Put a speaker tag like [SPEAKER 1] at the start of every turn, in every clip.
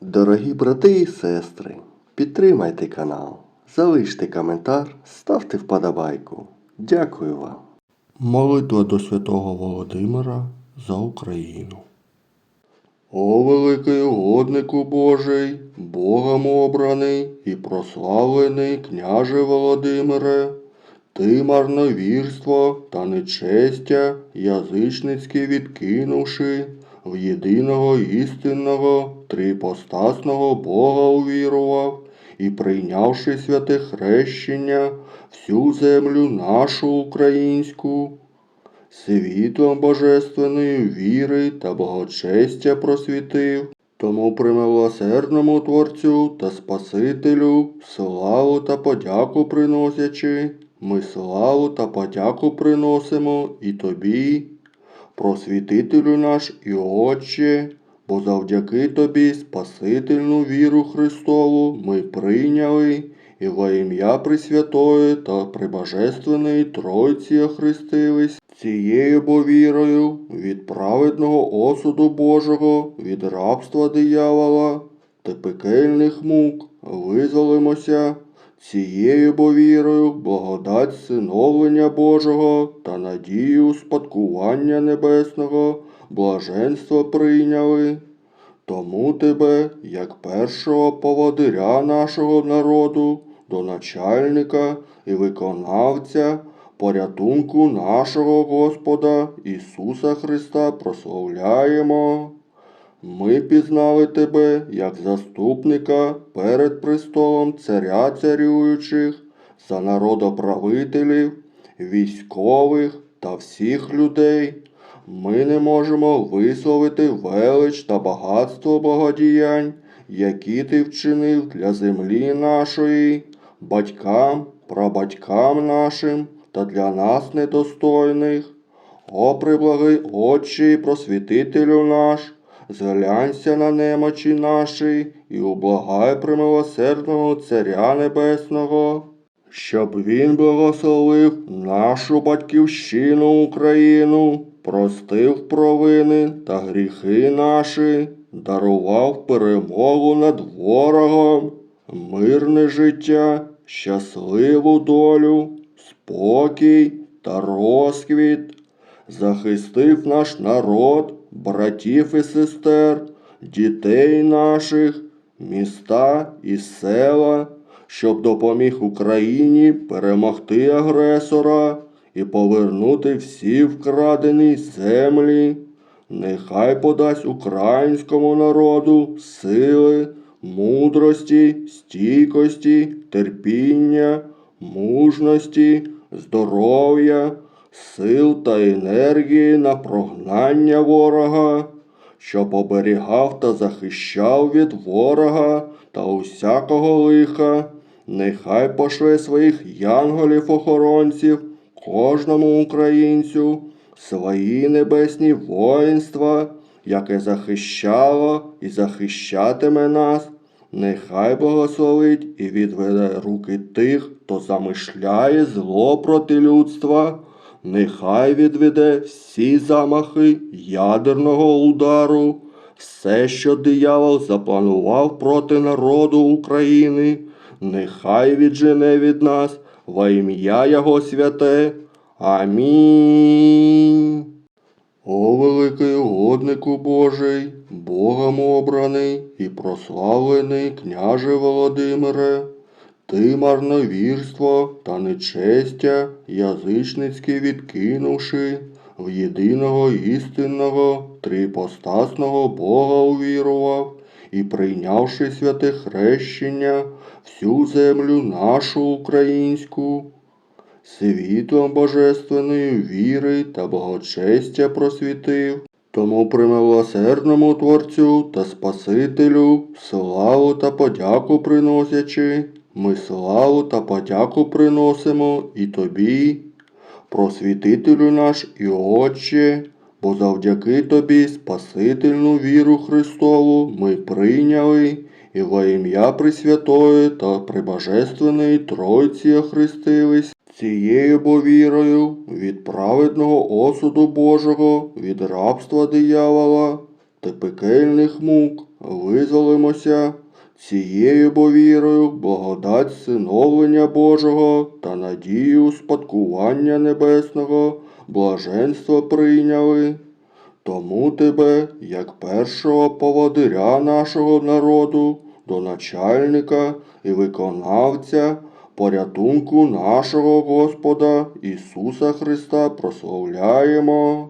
[SPEAKER 1] Дорогі брати і сестри, підтримайте канал, залиште коментар, ставте вподобайку. Дякую вам. Молитва до святого Володимира за Україну. О великий угоднику Божий, Богом обраний і прославлений княже Володимире, ти марновірство та нечестя язичницьке відкинувши, в єдиного істинного трипостасного Бога увірував і прийнявши святе хрещення, всю землю нашу українську, світлом божественної віри та благочестя просвітив, тому примилосердному Творцю та Спасителю славу та подяку приносячи, ми славу та подяку приносимо і тобі, просвітителю наш і Отче, бо завдяки тобі Спасительну віру Христову ми прийняли і во ім'я Пресвятої та Пребожественної Тройці охрестились. Цією бо вірою від праведного осуду Божого, від рабства диявола та пекельних мук визволимося. Цією бо вірою благодать синовлення Божого та надію спадкування небесного, блаженство прийняли. Тому тебе, як першого поводиря нашого народу, до начальника і виконавця порятунку нашого Господа Ісуса Христа прославляємо. Ми пізнали тебе як заступника перед престолом царя царюючих, за народоправителів, військових та всіх людей. Ми не можемо висловити велич та багатство благодіянь, які ти вчинив для землі нашої, батькам, прабатькам нашим та для нас недостойних. О, приблагий Отче просвітителю наш, зглянься на немочі наші і ублагай примилосердного Царя Небесного, щоб він благословив нашу батьківщину Україну, простив провини та гріхи наші, дарував перемогу над ворогом, мирне життя, щасливу долю, спокій та розквіт. Захистив наш народ, братів і сестер, дітей наших, міста і села, щоб допоміг Україні перемогти агресора і повернути всі вкрадені землі. Нехай подасть українському народу сили, мудрості, стійкості, терпіння, мужності, здоров'я, сил та енергії на прогнання ворога, щоб оберігав та захищав від ворога та усякого лиха. Нехай пошле своїх янголів-охоронців кожному українцю, свої небесні воїнства, яке захищало і захищатиме нас. Нехай благословить і відведе руки тих, хто замишляє зло проти людства. Нехай відведе всі замахи ядерного удару, все, що диявол запланував проти народу України, нехай віджене від нас во ім'я Його святе. Амінь. О великий угоднику Божий, Богом обраний і прославлений княже Володимире, ти марновірство та нечестя язичницьке відкинувши, в єдиного істинного трипостасного Бога увірував і прийнявши святе хрещення, всю землю нашу українську світлом божественної віри та благочестя просвітив. Тому примилосердному Творцю та Спасителю славу та подяку приносячи, ми славу та подяку приносимо і тобі, просвітителю наш і Отче, бо завдяки тобі Спасительну віру Христову ми прийняли і во ім'я Пресвятої та Пребожественної Тройці охрестились. Цією бо вірою від праведного осуду Божого, від рабства диявола та пекельних мук визволимося цією бо вірою, благодать синовлення Божого та надію спадкування небесного, блаженство прийняли. Тому тебе, як першого поводиря нашого народу, до начальника і виконавця порятунку нашого Господа Ісуса Христа прославляємо.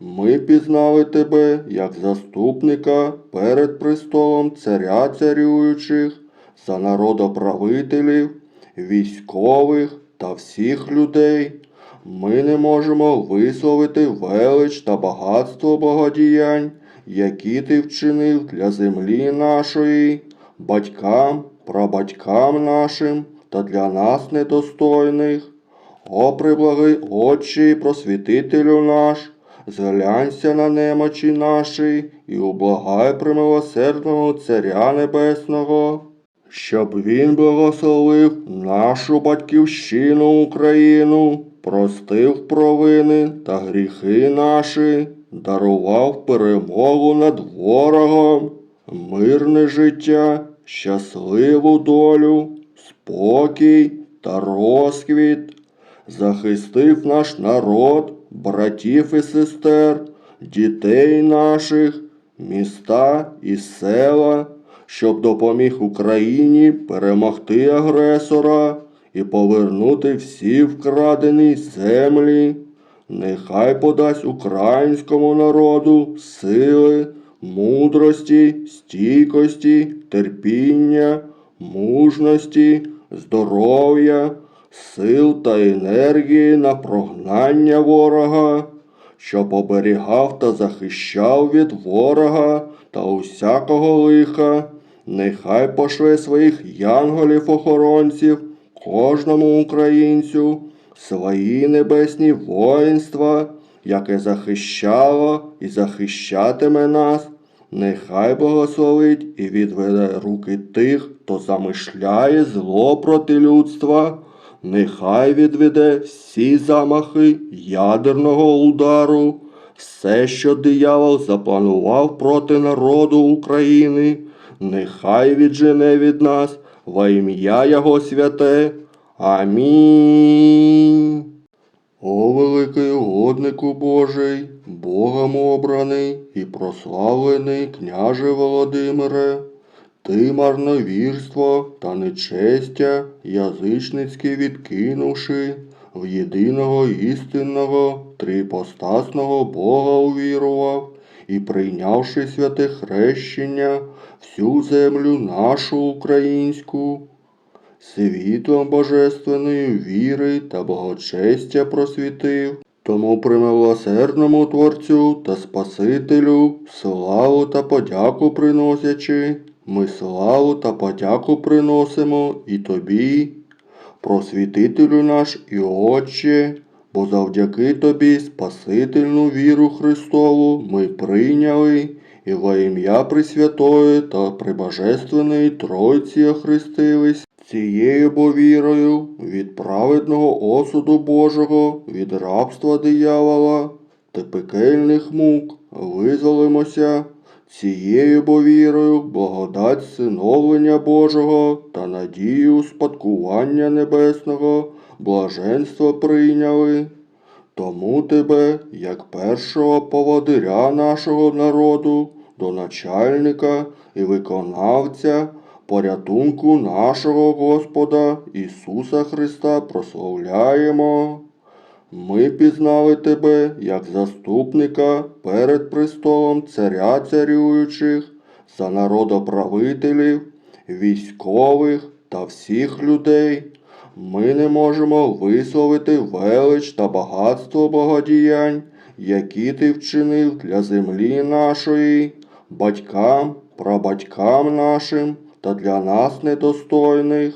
[SPEAKER 1] Ми пізнали тебе як заступника перед престолом царя царюючих, за народоправителів, військових та всіх людей. Ми не можемо висловити велич та багатство благодіянь, які ти вчинив для землі нашої, батькам, прабатькам нашим та для нас недостойних. О, приблагий Отче просвітителю наш, зглянься на немочі наші і ублагай примилосердного Царя Небесного, щоб він благословив нашу батьківщину Україну, простив провини та гріхи наші, дарував перемогу над ворогом, мирне життя, щасливу долю, спокій та розквіт захистив наш народ, братів і сестер, дітей наших, міста і села, щоб допоміг Україні перемогти агресора і повернути всі вкрадені землі. Нехай подасть українському народу сили, мудрості, стійкості, терпіння, мужності, здоров'я, сил та енергії на прогнання ворога, щоб оберігав та захищав від ворога та усякого лиха. Нехай пошле своїх янголів-охоронців кожному українцю, свої небесні воїнства, яке захищало і захищатиме нас. Нехай благословить і відведе руки тих, хто замишляє зло проти людства. Нехай відведе всі замахи ядерного удару, все, що диявол запланував проти народу України, нехай віджене від нас во ім'я Його святе. Амінь. О великий угоднику Божий, Богом обраний і прославлений княже Володимире, ти марновірство та нечестя язичницьке відкинувши, в єдиного істинного трипостасного Бога увірував і прийнявши святе хрещення всю землю нашу українську світлом божественної віри та благочестя просвітив, тому примилосердному Творцю та Спасителю славу та подяку приносячи, ми славу та подяку приносимо і тобі, просвітителю наш і Отче, бо завдяки тобі Спасительну віру Христову ми прийняли і во ім'я Пресвятої та Пребожественної Тройці охрестились. Цією бо вірою від праведного осуду Божого, від рабства диявола та пекельних мук визволимося. Цією бо вірою благодать синовлення Божого та надію спадкування небесного, блаженство прийняли. Тому тебе, як першого поводиря нашого народу, до начальника і виконавця порятунку нашого Господа Ісуса Христа прославляємо. Ми пізнали тебе як заступника перед престолом царя царюючих, за народоправителів, військових та всіх людей. Ми не можемо висловити велич та багатство благодіянь, які ти вчинив для землі нашої, батькам, прабатькам нашим та для нас недостойних.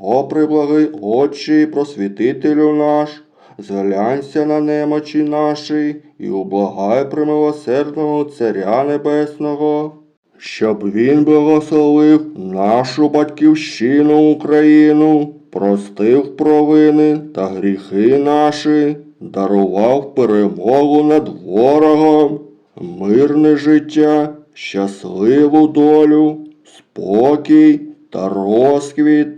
[SPEAKER 1] О, приблагий Отче і просвітителю наш, зглянься на немочі наші і ублагай примилосердного Царя Небесного, щоб він благословив нашу батьківщину Україну, простив провини та гріхи наші, дарував перемогу над ворогом, мирне життя, щасливу долю, спокій та розквіт.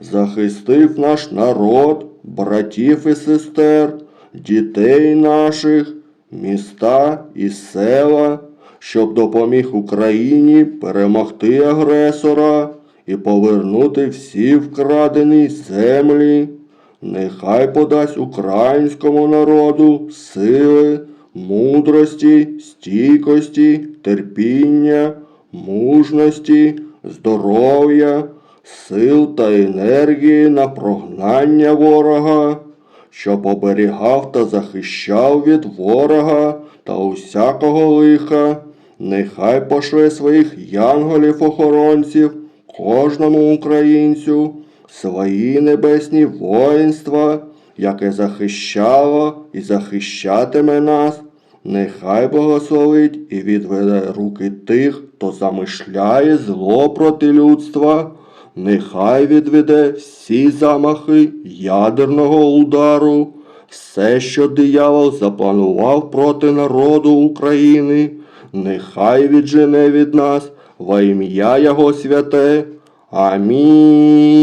[SPEAKER 1] Захистив наш народ, братів і сестер, дітей наших, міста і села, щоб допоміг Україні перемогти агресора і повернути всі вкрадені землі. Нехай подасть українському народу сили, мудрості, стійкості, терпіння, мужності, здоров'я, сил та енергії на прогнання ворога, щоб оберігав та захищав від ворога та усякого лиха. Нехай пошле своїх янголів-охоронців кожному українцю свої небесні воїнства, яке захищало і захищатиме нас. Нехай благословить і відведе руки тих, хто замишляє зло проти людства. Нехай відведе всі замахи ядерного удару, все, що диявол запланував проти народу України, нехай віджене від нас во ім'я Його святе. Амінь.